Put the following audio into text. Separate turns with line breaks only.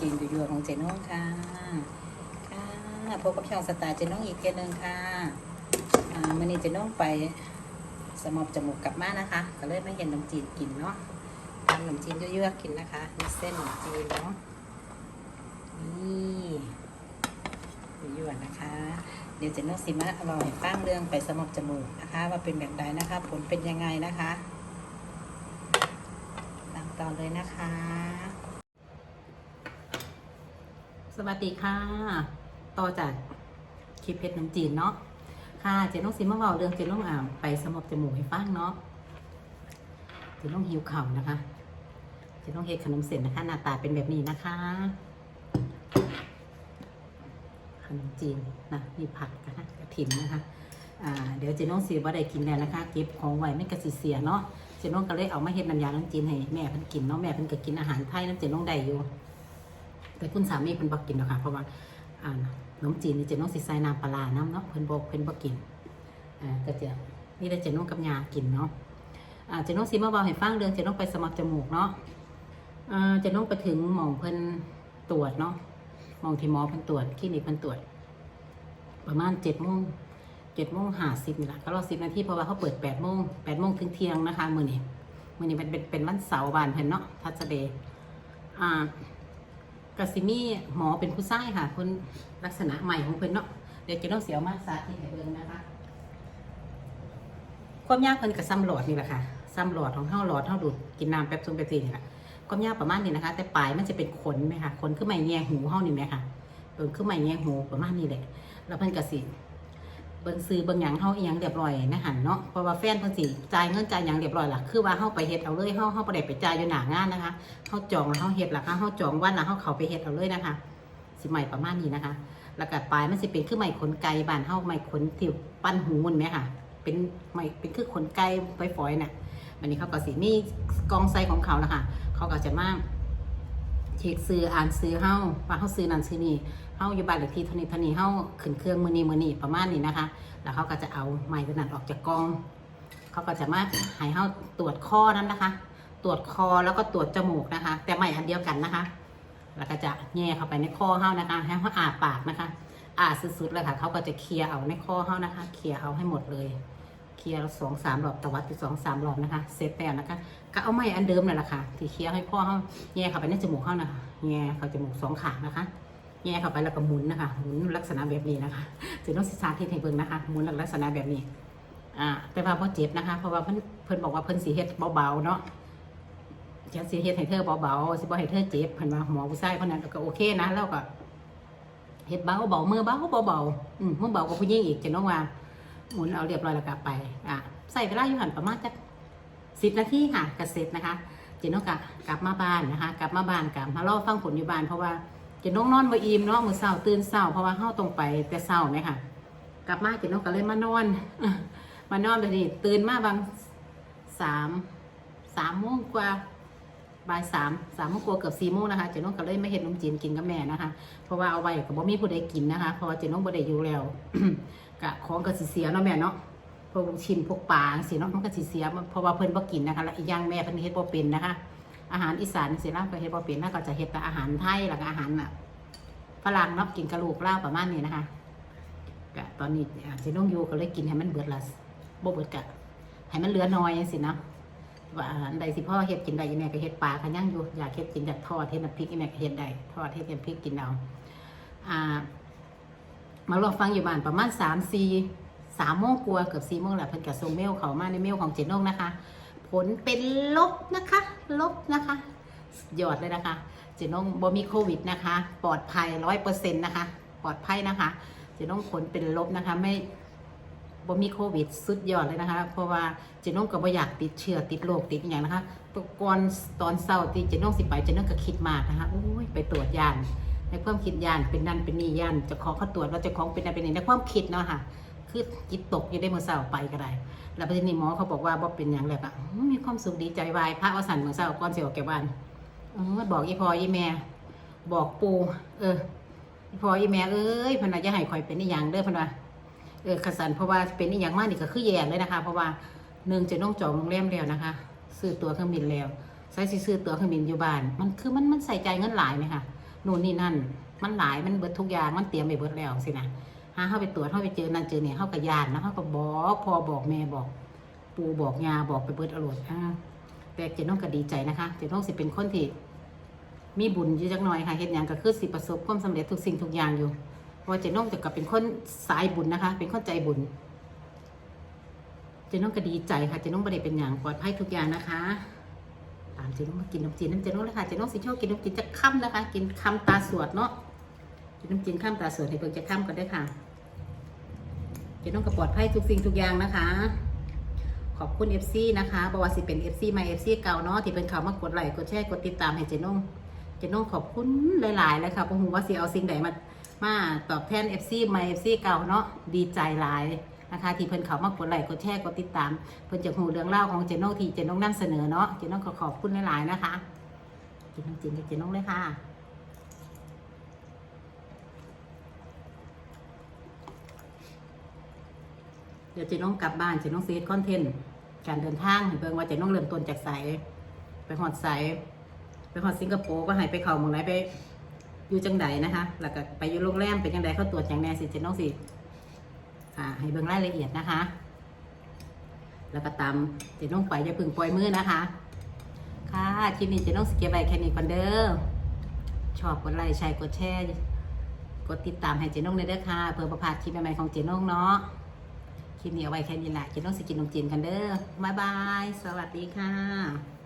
จีนยั่วๆของเจน้องค่ะ ค่ะพบกับช่องสไตล์เจน้องอีกเกนึงค่ะอ่ามื่อนี้เจน้องไปสมอบจมูกกลับมานะคะ ก็เลยไม่เห็นขนมจีนกินเนาะทำขนมจีนยั่วๆกินนะคะนี่เส้นขนมจีนเนาะ นี่ยั่วๆนะคะ เดี๋ยวเจน้องสิมาอร่อยฟังเรื่องไปสมอบจมูกนะคะ ว่าเป็นแบบใดนะคะ ผลเป็นยังไงนะคะตามต่อเลยนะคะ สวัสดีค่ะ ต่อจากคลิปเพชรน้ำจีนเนาะ ค่ะ เจน้องซิมาเบาเรื่องเจน้องอ่าวไปสมบจมูกให้ฟังเนาะ เจน้องหิวเข่านะคะ เจน้องเฮ็ดขนมเส้นนะคะ หน้าตาเป็นแบบนี้นะคะ ขนมจีนนะมีผักนะคะกระถิ่นนะคะ อ่า เดี๋ยวเจน้องสีว่าได้กินแล้วนะคะ เก็บของไว้ไม่กระสีเสียเนาะ เจน้องก็เลยเอามาเฮ็ดน้ำยาขนมจีนให้แม่เพิ่นกินเนาะ แม่เพิ่นก็กินอาหารไทยน้ำเจน้องได้อยู่ แต่คุณสามีเพิ่นบ่กินหรอกค่ะ เพราะว่าอ่าขนมจีนนี่เจะน้องสิใส่น้ำปลาน้ำเนาะเพิ่นบ่เพิ่นบ่กินอ่าก็จะนี่ได้เจะน้องกับยากินเนาะอ่าเจะน้องสิมาเว้าให้ฟังเรื่องเจะน้องไปสมัครจมูกเนาะอ่าเจะน้องไปถึงหมองเพิ่นตรวจเนาะหมองที่หมอเพิ่นตรวจคลินิกเพิ่นตรวจ ประมาณ7โมง7โมง50นี่ล่ะก็รอ10นาทีเพราะว่าเขาเปิด8โมง8โมงถึงเที่ยงนะคะ มื้อนี้มื้อนี้มันเป็นเป็นวันเสาร์บานเพิ่นเนาะทัศเดย์อ่า กสิมีหมอเป็นผู้ชายค่ะคนลักษณะใหม่ของเพิ่นเนาะเดี๋ยวจะต้องเสียวมาสาธิตให้เบิ่งนะคะ ความยากเพิ่นกับซ้ำหลอดนี่แหละค่ะซ้ำหลอดของเท่าหลอดเท่าดูดกินน้ำแป๊บซุ่มแป๊บซีนี่แหละความยากประมาณนี้นะคะ แต่ปลายมันจะเป็นขนไหมคะขนขึ้นมาแงหูเท่านี่ไหมคะเบิ่งขึ้นมาแงหูประมาณนี้แหละแล้วเพิ่นก็สิ เบิ่งซื้อเบิ่งหยังเฮาอีหยังเรียบร้อยนะหันเนาะเพราะว่าแฟนเพิ่นสิจ่ายเงินจ่ายหยังเรียบร้อยล่ะคือว่าเฮาไปเฮ็ดเอาเลยเฮาเฮาบ่ได้ไปจ่ายอยู่หน้างานนะคะเขาจองแล้วเขาเฮ็ดล้วค่ะเขาจองวันแล้วเขาเขาไปเฮ็ดเอาเลยนะคะ สิใหม่ประมาณนี้นะคะ แล้วก็ปลายมันสิเป็นคือไม้ขนไก่บ้านเฮาไม้ขนที่ปั้นหูมันไหมค่ะ เป็นไม้เป็นคือขนไก่ฝอยๆน่ะวันนี้เขาก็สิมีกองไซของเขานะคะเขาก็จะมาก เช็คซื้ออ่านซื้อเฮาว่าเฮาซื้อนั่นซื้อนี่เฮาอยู่บ้านเลขที่เท่านี้เท่านี้เฮาขึ้นเครื่องมือนี้มือนี้ประมาณนี้นะคะ แล้วเขาก็จะเอาไม้ตัวนั้นออกจากกอง เขาก็จะมาให้เฮาตรวจข้อนั้นนะคะ ตรวจคอแล้วก็ตรวจจมูกนะคะ แต่ไม่อันเดียวกันนะคะ แล้วก็จะแย่เข้าไปในคอเฮานะคะ ให้เขาอาปากนะคะอาสุดๆเลยค่ะ เขาก็จะเคลียร์เอาในคอเฮานะคะ เคลียร์เอาให้หมดเลย เคลียร์สองสามรอบตวัดไปสองสามรอบนะคะ เสร็จแล้วนะคะ ก็เอาไม้อันเดิมนั่นแหละค่ะที่เคลียร์ให้พ่อเฮาแย่เข้าไปในจมูกเฮานะคะแย่เข้าจมูกสองขางนะคะแย่เข้าไปแล้วก็หมุนนะคะหมุนลักษณะแบบนี้นะคะจะต้องศึกษาที่ให้เบิ่งนะคะหมุนลักษณะแบบนี้อ่าแต่ว่าพอเจ็บนะคะเพราะว่าเพิ่นเพิ่นบอกว่าเพิ่นสีเฮ็ดเบาๆเนาะจะสิเฮ็ดให้เธอเบาๆสิบ่ให้เธอเจ็บเพิ่นว่าหมอผู้ชายคนนั้นก็โอเคนะแล้วก็เฮ็ดเบาเบามือเบาเบาๆอืมมือเบากว่าผู้หญิงอีกจะน้องว่า หมุนเอาเรียบร้อยแล้วกลับไปอะใส่เวลาอยู่หันประมาณจักสิบนาทีค่ะก็เสร็จนะคะเจนน้องกะกลับมาบ้านนะคะ กลับมาบ้านกลับมารอฟังผลอยู่บ้านเพราะว่าเจนน้องนอนบ่อิ่มเนาะมือเช้าตื่นเช้าเพราะว่าเฮาต้องไปแต่เช้าไหมค่ะ กลับมาเจนน้องก็เลยมานอนมานอนแบบนี้ตื่นมาบางสามสามโมงกว่า บ่ายสามสามโมงกว่าเกือบสี่โมงนะคะเจน้องก็เลยไม่เห็นนมจีนกินกับแม่นะคะ เพราะว่าเอาไว้กับบ่มีผู้ใดกินนะคะเพราะว่าเจน้องบ่ได้อยู่แล้วกะของก็สิเสียเนาะแม่เนาะพวกชิ้นพวกปลาสิเนาะมันก็สิเสียเพราะว่าเพิ่นบ่กินนะคะแล้วอีกอย่างแม่เพิ่นเฮ็ดบ่เป็นนะคะ อาหารอีสานสิล่ะก็เฮ็ดบ่เป็นน่าก็จะเฮ็ดแต่อาหารไทยแล้วก็อาหารน่ะฝรั่งเนาะกินกระลูกเล่าประมาณนี้นะคะกะตอนนี้เจน้องอยู่ก็เลยกินให้มันเบิดละบ่เบิดกะให้มันเหลือน้อยจังซี่เนาะ ว่าอันใดสิพ่อเฮ็ดกินได้อีแม่ก็เฮ็ดปลาคันยังอยู่อยากเฮ็ดกินอยากทอดเฮ็ดน้ำพริกอีแม่ก็เฮ็ดได้ทอดเฮ็ดน้ำพริกกินเอาอ่ามาลองฟังอยู่บ้านประมาณสามสี่สามโมงกว่าเกือบสี่โมงแหละเพิ่นก็ส่งเมลเขามาในเมลของเจนนงนะคะ ผลเป็นลบนะคะ ลบนะคะสุดยอดเลยนะคะเจนงบ่มีโควิดนะคะ ปลอดภัยร้อยเปอร์เซ็นต์นะคะ ปลอดภัยนะคะเจนงผลเป็นลบนะคะ ไม่ บ่มีโควิดสุดยอดเลยนะคะ เพราะว่าเจนงก็บ่อยากติดเชื้อติดโรคติดอย่างนะคะแตก่อนตอนเช้าที่เจนงสิไปเจนงก็คิดมากนะคะโอ้ยไปตรวจยานในความคิดยานเป็นนั่นเป็นนี่ยานจะขอเขาตรวจว่าจะของเป็นนั่นเป็นนี่ในความคิดเนาะค่ะคือจิตตกอยู่ได้เมื่อเช้าไปก็ได้ แล้วประเด็นนี้หมอเขาบอกว่าบ่เป็นอย่างแล้วก็อื้อมีความสุขดีใจวายพระวสันเมื่อเช้าก่อนเสิออกแก่บ้านเออบอกอีพออีแม่บอกปูเอออีพออีแม่เอ้ยพนน่ะจะให้ข่อยเป็นอีหยังเด้อพนว่า เออขสันเพราะว่าเป็นอีกอย่างมากนี่ก็คือแย่เลยนะคะ เพราะว่าหนึ่งจะต้องจองโรงแรมแล้วนะคะ ซื้อตั๋วเครื่องบินแล้วใช้สิซื้อตั๋วเครื่องบินอยู่บ้าน มันคือมันมันใส่ใจเงินหลายไหมคะนู่นนี่นั่น มันหลายมันเบิดทุกอย่างมันเตรียมไปเบิดแล้วสินะหาเข้าไปตรวจเข้าไปเจอนั่นเจอเนี่ยเข้ากับยานนะเข้ากับบอกพอบอกแม่บอก ปูบอกยาบอกไปเบิดอรรถอ่าแต่เจน้องก็ดีใจนะคะเจน้องสิเป็นคนที่มีบุญอยู่จักหน่อยค่ะเฮ็ดหยังก็คือสิประสบความสำเร็จทุกสิ่งทุกอย่างอยู่ ว่าเจน้องจะกับเป็นคนสายบุญนะคะ เป็นคนใจบุญ เจน้องก็ดีใจค่ะ เจน้องไม่ได้เป็นอย่างปลอดภัยทุกอย่างนะคะ ตามเจน้องมากินน้ำจีนน้ำเจน้องเลยค่ะ เจน้องสิชอบกินน้ำจีนจะค่ำนะคะ กินค่ำตาสวดเนาะ กินน้ำจีนค่ำตาสวดให้เบิ่งจะค่ำก็ได้ค่ะ เจน้องก็ปลอดภัยทุกสิ่งทุกอย่างนะคะ ขอบคุณ FC นะคะบว่าสิเป็น FC ใหม่ FC เก่าเนาะ ที่เป็นเขามากดไลค์ กดแชร์ กดติดตามให้เจน้องเจน้องขอบคุณหลายๆเลยค่ะผมว่าสิเอาสิ่งใดมา มาตอบแทน FC ใหม่ FC เก่าเนาะดีใจหลายนะคะที่เพิ่นเขามากดไลค์กดแชร์กดติดตาม เพิ่นจะหูเรื่องเล่าของเจน้องที่เจน้องนำเสนอเนาะเจน้องก็ขอบคุณหลายๆนะคะกินน้ำจริงกับเจน้องเลยค่ะเดี๋ยวเจน้องกลับบ้านเจน้องซีดคอนเทนต์การเดินทางให้เบิ่งว่าเจน้องเริ่มต้นจากไสไปหอดไสไปหอดสิงคโปร์ก็ให้ไปเขาเมืองไหนไป อยู่จังใดนะคะ แล้วก็ไปอยู่โรงแรมเป็นจังใดเขาตรวจอย่างแน่สิเจน้องสิอ่าให้เบิ่งรายละเอียดนะคะ แล้วก็ตามเจน้องไปอย่าพึ่งปล่อยมือนะคะ ค่ะคลิปนี้เจน้องสเก็บไว้แค่นี้ก่อนเด้อชอบกดไลค์แชร์กดแชร์กดติดตามให้เจน้องเลยเด้อค่ะเพื่อประพาดคลิปใหม่ๆของเจน้องเนาะคลิปนี้เอาไว้แค่นี้แหละกินต้องสกินนมจีนกันเด้อบ๊ายบาย สวัสดีค่ะ